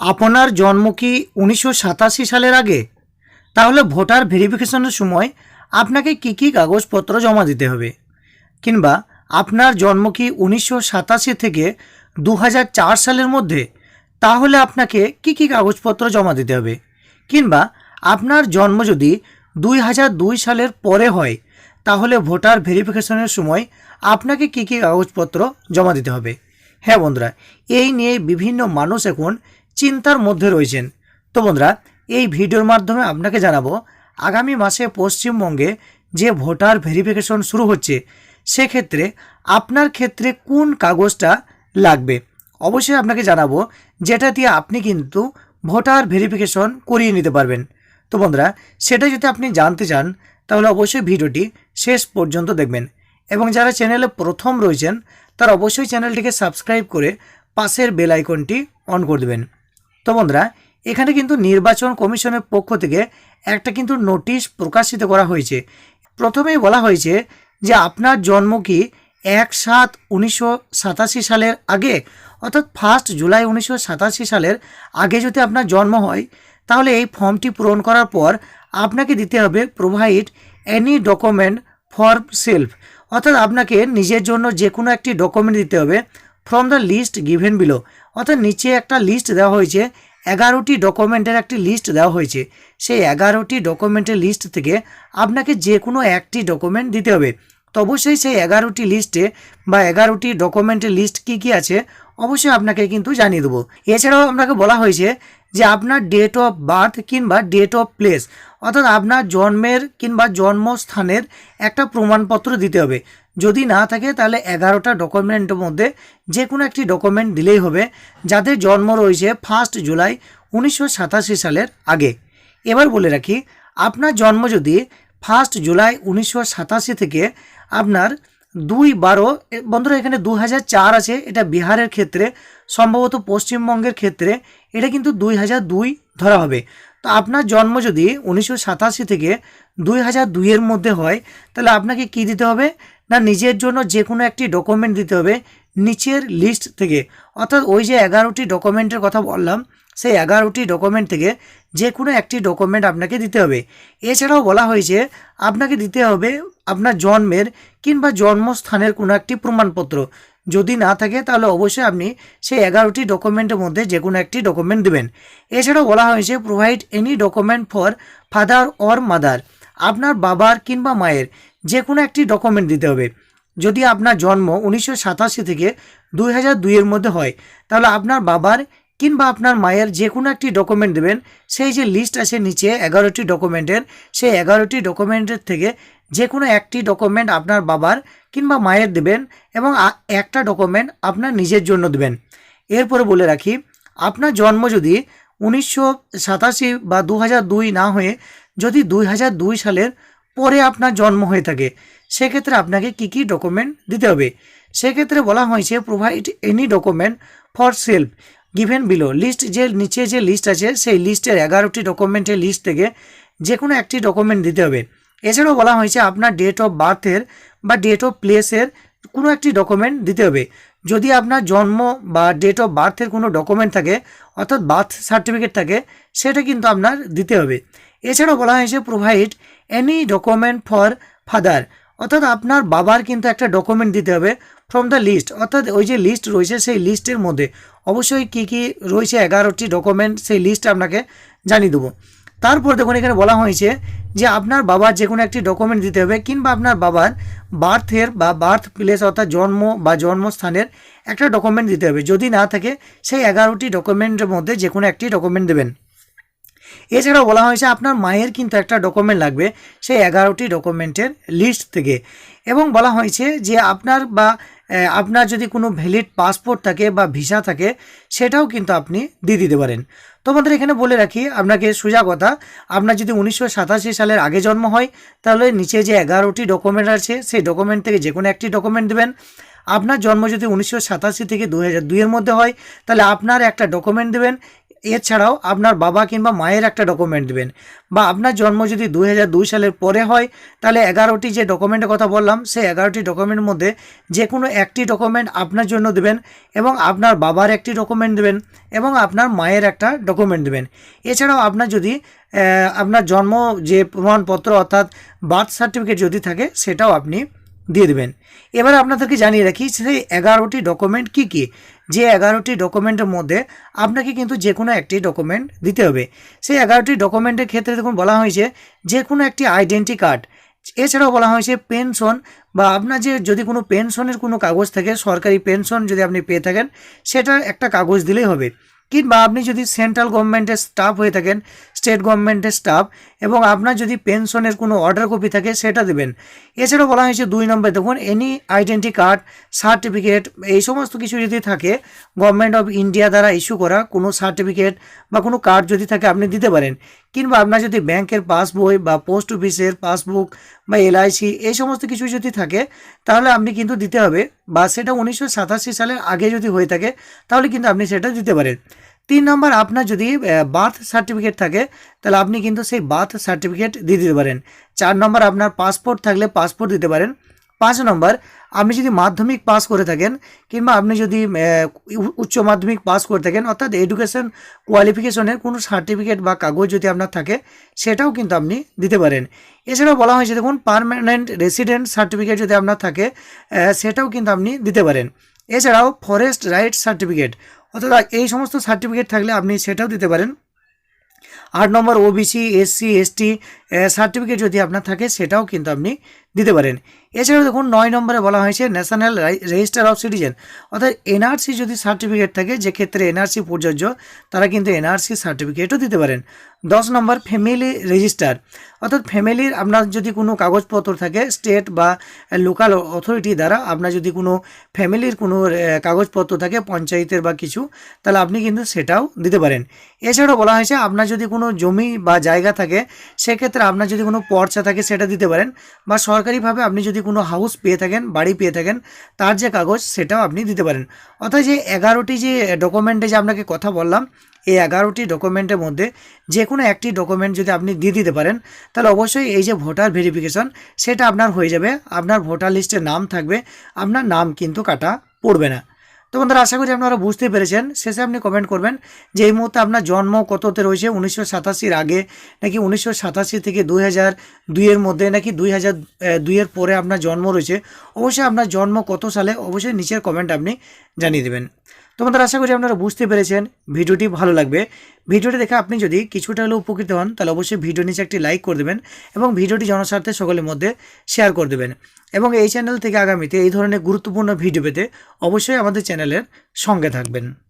আপনার জন্ম কি উনিশশো সাতাশি সালের আগে? তাহলে ভোটার ভেরিফিকেশনের সময় আপনাকে কী কী কাগজপত্র জমা দিতে হবে? কিংবা আপনার জন্ম কি উনিশশো সাতাশি থেকে দু হাজার চার সালের মধ্যে? তাহলে আপনাকে কী কী কাগজপত্র জমা দিতে হবে? কিংবা আপনার জন্ম যদি দুই হাজার দুই সালের পরে হয়, তাহলে ভোটার ভেরিফিকেশনের সময় আপনাকে কী কী কাগজপত্র জমা দিতে হবে? হ্যাঁ বন্ধুরা, এই নিয়ে বিভিন্ন মানুষ এখন চিন্তার মধ্যে রয়েছেন। তো বন্ধুরা, এই ভিডিওর মাধ্যমে আপনাকে জানাব, আগামী মাসে পশ্চিমবঙ্গে যে ভোটার ভেরিফিকেশন শুরু হচ্ছে, সেক্ষেত্রে আপনার ক্ষেত্রে কোন কাগজটা লাগবে? অবশ্যই আপনাকে জানাব, যেটা দিয়ে আপনি কিন্তু ভোটার ভেরিফিকেশন করিয়ে নিতে পারবেন। তো বন্ধুরা, সেটা যদি আপনি জানতে চান, তাহলে অবশ্যই ভিডিওটি শেষ পর্যন্ত দেখবেন। এবং যারা চ্যানেলে প্রথম রয়েছেন, তারা অবশ্যই চ্যানেলটিকে সাবস্ক্রাইব করে পাশের বেল আইকনটি অন করে দেবেন। তো বন্ধুরা, এখানে কিন্তু নির্বাচন কমিশনের পক্ষ থেকে একটা কিন্তু নোটিশ প্রকাশিত করা হয়েছে। প্রথমেই বলা হয়েছে যে আপনার জন্ম কি এক সাত উনিশশো সালের আগে? অর্থাৎ ফার্স্ট জুলাই উনিশশো সাতাশি সালের আগে যদি আপনার জন্ম হয়, তাহলে এই ফর্মটি পূরণ করার পর আপনাকে দিতে হবে provide any document for self অর্থাৎ আপনাকে নিজের জন্য যে কোনো একটি ডকুমেন্ট দিতে হবে from the list given below অর্থাৎ নিচে একটা লিস্ট দেওয়া হয়েছে এগারোটি ডকুমেন্টের একটি লিস্ট দেওয়া হয়েছে। সেই এগারোটি ডকুমেন্টের লিস্ট থেকে আপনাকে যে কোনো একটি ডকুমেন্ট দিতে হবে। তো অবশ্যই সেই এগারোটি লিস্টে বা এগারোটি ডকুমেন্টের লিস্ট কি কি আছে, অবশ্যই আপনাকে কিন্তু জানিয়ে দেবো। এছাড়াও আপনাকে বলা হয়েছে যে আপনার ডেট অফ বার্থ কিংবা ডেট অফ প্লেস অর্থাৎ আপনার জন্মের কিংবা জন্মস্থানের একটা প্রমাণপত্র দিতে হবে। যদি না থাকে, তাহলে এগারোটা ডকুমেন্টের মধ্যে যে কোনো একটি ডকুমেন্ট দিলেই হবে, যাদের জন্ম রয়েছে ফার্স্ট জুলাই উনিশশো সাতাশি সালের আগে। এবার বলে রাখি, আপনার জন্ম যদি ফার্স্ট জুলাই উনিশশো সাতাশি থেকে আপনার দুই বারো বন্ধুরা এখানে দু চার আছে, এটা বিহারের ক্ষেত্রে, সম্ভবত পশ্চিমবঙ্গের ক্ষেত্রে, এটা কিন্তু দুই হাজার দুই ধরা হবে। তো আপনার জন্ম যদি উনিশশো সাতাশি থেকে দুই হাজার দুইয়ের মধ্যে হয়, তাহলে আপনাকে কি দিতে হবে? না, নিজের জন্য যে কোনো একটি ডকুমেন্ট দিতে হবে নিচের লিস্ট থেকে। অর্থাৎ ওই যে এগারোটি ডকুমেন্টের কথা বললাম, সেই এগারোটি ডকুমেন্ট থেকে যে কোনো একটি ডকুমেন্ট আপনাকে দিতে হবে। এছাড়াও বলা হয়েছে, আপনাকে দিতে হবে আপনার জন্মের কিংবা জন্মস্থানের কোনো একটি প্রমাণপত্র। যদি না থাকে, তাহলে অবশ্যই আপনি সেই এগারোটি ডকুমেন্টের মধ্যে যে কোনো একটি ডকুমেন্ট দেবেন। এছাড়াও বলা হয়েছে provide any document for father or mother আপনার বাবার কিংবা মায়ের যে কোনো একটি ডকুমেন্ট দিতে হবে। যদি আপনার জন্ম উনিশশো সাতাশি থেকে দুই হাজার দুইয়ের মধ্যে হয়, তাহলে আপনার বাবার কিংবা আপনার মায়ের যে কোনো একটি ডকুমেন্ট দেবেন। সেই যে লিস্ট আছে নিচে এগারোটি ডকুমেন্টের সেই এগারোটি ডকুমেন্টের থেকে যে কোনো একটি ডকুমেন্ট আপনার বাবার কিংবা মায়ের দেবেন এবং একটা ডকুমেন্ট আপনার নিজের জন্য দেবেন। এরপরে বলে রাখি, আপনার জন্ম যদি উনিশশো সাতাশি বা দু হাজার দুই না হয়ে, যদি দুই হাজার দুই সালের পরে আপনার জন্ম হয়ে থাকে। সেক্ষেত্রে আপনাকে কি কি ডকুমেন্ট দিতে হবে? সেক্ষেত্রে বলা হয়েছে provide any document for self given below list যে নিচে যে লিস্ট আছে, সেই লিস্টের এগারোটি ডকুমেন্টের লিস্ট থেকে যে কোনো একটি ডকুমেন্ট দিতে হবে। এছাড়াও বলা হয়েছে, আপনার ডেট অফ বার্থের বা ডেট অফ প্লেসের কোনো একটি ডকুমেন্ট দিতে হবে। যদি আপনার জন্ম বা ডেট অফ বার্থের কোনো ডকুমেন্ট থাকে, অর্থাৎ বার্থ সার্টিফিকেট থাকে, সেটা কিন্তু আপনার দিতে হবে। এছাড়াও বলা হয়েছে provide any document for father অর্থাৎ আপনার বাবার কিন্তু একটা ডকুমেন্ট দিতে হবে ফ্রম দ্য লিস্ট অর্থাৎ ওই যে লিস্ট রয়েছে সেই লিস্টের মধ্যে অবশ্যই কী কী রয়েছে এগারোটি ডকুমেন্ট সেই লিস্ট আপনাকে জানিয়ে দেবো। তারপর দেখুন এখানে বলা হয়েছে যে আপনার বাবার যে কোনো একটি ডকুমেন্ট দিতে হবে কিংবা আপনার বাবার বার্থের বা বার্থ প্লেস অর্থাৎ জন্ম বা জন্মস্থানের একটা ডকুমেন্ট দিতে হবে। যদি না থাকে সেই এগারোটি ডকুমেন্টের মধ্যে যে কোনো একটি ডকুমেন্ট দেবেন। এছাড়াও বলা হয়েছে আপনার মায়ের কিন্তু একটা ডকুমেন্ট লাগবে, সেই এগারোটি ডকুমেন্টের লিস্ট থেকে। এবং বলা হয়েছে যে আপনার বা আপনার যদি কোনো ভ্যালিড পাসপোর্ট থাকে বা ভিসা থাকে, সেটাও কিন্তু আপনি দিয়ে দিতে পারেন। তোমাদের এখানে বলে রাখি, আপনাকে সোজা কথা, আপনার যদি উনিশশো সাতাশি সালের আগে জন্ম হয়, তাহলে নিচে যে এগারোটি ডকুমেন্ট আছে, সেই ডকুমেন্ট থেকে যে কোনো একটি ডকুমেন্ট দেবেন। আপনার জন্ম যদি উনিশশো সাতাশি থেকে দু হাজার দুইয়ের মধ্যে হয়, তাহলে আপনার একটা ডকুমেন্ট দেবেন এছাড়াও আপনার বাবা কিংবা মায়ের একটা ডকুমেন্ট দেবেন। বা আপনার জন্ম যদি দুই হাজার দুই সালের পরে হয়, তাহলে এগারোটি যে ডকুমেন্টের কথা বললাম, সেই এগারোটি ডকুমেন্টের মধ্যে যে কোনো একটি ডকুমেন্ট আপনার জন্য দেবেন এবং আপনার বাবার একটি ডকুমেন্ট দেবেন এবং আপনার মায়ের একটা ডকুমেন্ট দেবেন। এছাড়াও আপনার যদি আপনার জন্ম যে প্রমাণপত্র অর্থাৎ বার্থ সার্টিফিকেট যদি থাকে, সেটাও আপনি দিয়ে দেবেন। এবার আপনাদেরকে জানিয়ে রাখি, সেই এগারোটি ডকুমেন্ট কি কি? যে এগারোটি ডকুমেন্টের মধ্যে আপনাকে কিন্তু যে কোনো একটি ডকুমেন্ট দিতে হবে। সেই এগারোটি ডকুমেন্টের ক্ষেত্রে দেখুন বলা হয়েছে যে কোনো একটি আইডেন্টি কার্ড, এছাড়াও বলা হয়েছে পেনশন বা আপনার যে যদি কোনো পেনশনের কোনো কাগজ থাকে, সরকারি পেনশন যদি আপনি পেয়ে থাকেন সেটা একটা কাগজ দিলেই হবে। কিংবা আপনি যদি সেন্ট্রাল গভর্নমেন্টের স্টাফ হয়ে থাকেন, স্টেট গভর্নমেন্টের স্টাফ, এবং আপনার যদি পেনশনের কোনো অর্ডার কপি থাকে, সেটা দেবেন। এছাড়াও বলা হয়েছে দুই নম্বর, দেখুন এনি আইডেন্টি কার্ড সার্টিফিকেট এই সমস্ত কিছু যদি থাকে গভর্নমেন্ট অফ ইন্ডিয়া দ্বারা ইস্যু করা কোনো সার্টিফিকেট বা কোনো কার্ড যদি থাকে, আপনি দিতে পারেন। কিংবা আপনার যদি ব্যাংকের পাসবই বা পোস্ট অফিসের পাসবুক বা এলআইসি এই সমস্ত কিছু যদি থাকে, তাহলে আপনি কিন্তু দিতে হবে। বা সেটা উনিশশো সাতাশি সালের আগে যদি হয়ে থাকে, তাহলে কিন্তু আপনি সেটা দিতে পারেন। তিন নম্বর, আপনার যদি বার্থ সার্টিফিকেট থাকে, তাহলে আপনি কিন্তু সেই বার্থ সার্টিফিকেট দিয়ে দিতে পারেন। চার নম্বর, আপনার পাসপোর্ট থাকলে পাসপোর্ট দিতে পারেন। পাঁচ নম্বর আপনি যদি মাধ্যমিক পাস করে থাকেন কিংবা আপনি যদি উচ্চ মাধ্যমিক পাস করে থাকেন, অর্থাৎ এডুকেশন কোয়ালিফিকেশনের কোনো সার্টিফিকেট বা কাগজ যদি আপনার থাকে, সেটাও কিন্তু আপনি দিতে পারেন। এছাড়াও বলা হয়েছে, দেখুন পার্মানেন্ট রেসিডেন্ট সার্টিফিকেট যদি আপনার থাকে সেটাও কিন্তু আপনি দিতে পারেন। এছাড়াও ফরেস্ট রাইট সার্টিফিকেট অর্থাৎ এই সমস্ত সার্টিফিকেট থাকলে আপনি সেটাও দিতে পারেন। আট number OBC SC ST certificate যদি আপনার থাকে, সেটাও কিন্তু আপনি দিতে পারেন। এছাড়াও দেখুন, নয় নম্বরে বলা হয়েছে ন্যাশনাল রেজিস্টার অফ সিটিজেন অর্থাৎ এনআরসি যদি সার্টিফিকেট থাকে, যে ক্ষেত্রে এনআরসি প্রযোজ্য, তারা কিন্তু এনআরসি সার্টিফিকেটও দিতে পারেন। দশ নম্বর ফ্যামিলি রেজিস্টার অর্থাৎ ফ্যামিলির আপনার যদি কোনো কাগজপত্র থাকে স্টেট বা লোকাল অথরিটি দ্বারা আপনার যদি কোনো ফ্যামিলির কোনো কাগজপত্র থাকে, পঞ্চায়েতের বা কিছু, তাহলে আপনি কিন্তু সেটাও দিতে পারেন। এছাড়াও বলা হয়েছে, আপনার যদি কোনো জমি বা জায়গা থাকে, সেক্ষেত্রে আপনার যদি কোনো পর্চা থাকে, সেটা দিতে পারেন বা সরকারিভাবে আপনি যদি কোনো হাউস পেয়ে থাকেন, বাড়ি পেয়ে থাকেন, তার যে কাগজ, সেটাও আপনি দিতে পারেন। অর্থাৎ যে এগারোটি যে ডকুমেন্টে যে আপনাকে কথা বললাম, এই এগারোটি ডকুমেন্টের মধ্যে যে কোনো একটি ডকুমেন্ট যদি আপনি দিয়ে দিতে পারেন, তাহলে অবশ্যই এই যে ভোটার ভেরিফিকেশন সেটা আপনার হয়ে যাবে। আপনার ভোটার লিস্টে নাম থাকবে, আপনার নাম কিন্তু কাটা পড়বে না। তো বন্ধুরা, আশা করি আপনারা বুঝতে পেরেছেন। শেষে আপনি কমেন্ট করবেন যে এই মুহূর্তে আপনার জন্ম কততে রয়েছে? উনিশশো সাতাশির আগে নাকি উনিশশো সাতাশি থেকে দুই হাজার দুইয়ের মধ্যে নাকি দুই হাজার দুইয়ের পরে আপনার জন্ম রয়েছে? অবশ্যই আপনার জন্ম কত সালে? অবশ্যই নিচের কমেন্ট আপনি জানিয়ে দেবেন। তো বন্ধুরা, আশা করি আপনারা বুঝতে পেরেছেন। ভিডিওটি ভালো লাগবে। ভিডিওটি দেখে আপনি যদি কিছুটা হলেও উপকৃত হন, তাহলে অবশ্যই ভিডিও নিচে একটি লাইক করে দেবেন এবং ভিডিওটি জনস্বার্থে সকলের মধ্যে শেয়ার করে দেবেন। এবং এই চ্যানেল থেকে আগামীতে এই ধরনের গুরুত্বপূর্ণ ভিডিও পেতে অবশ্যই আমাদের চ্যানেলের সঙ্গে থাকবেন।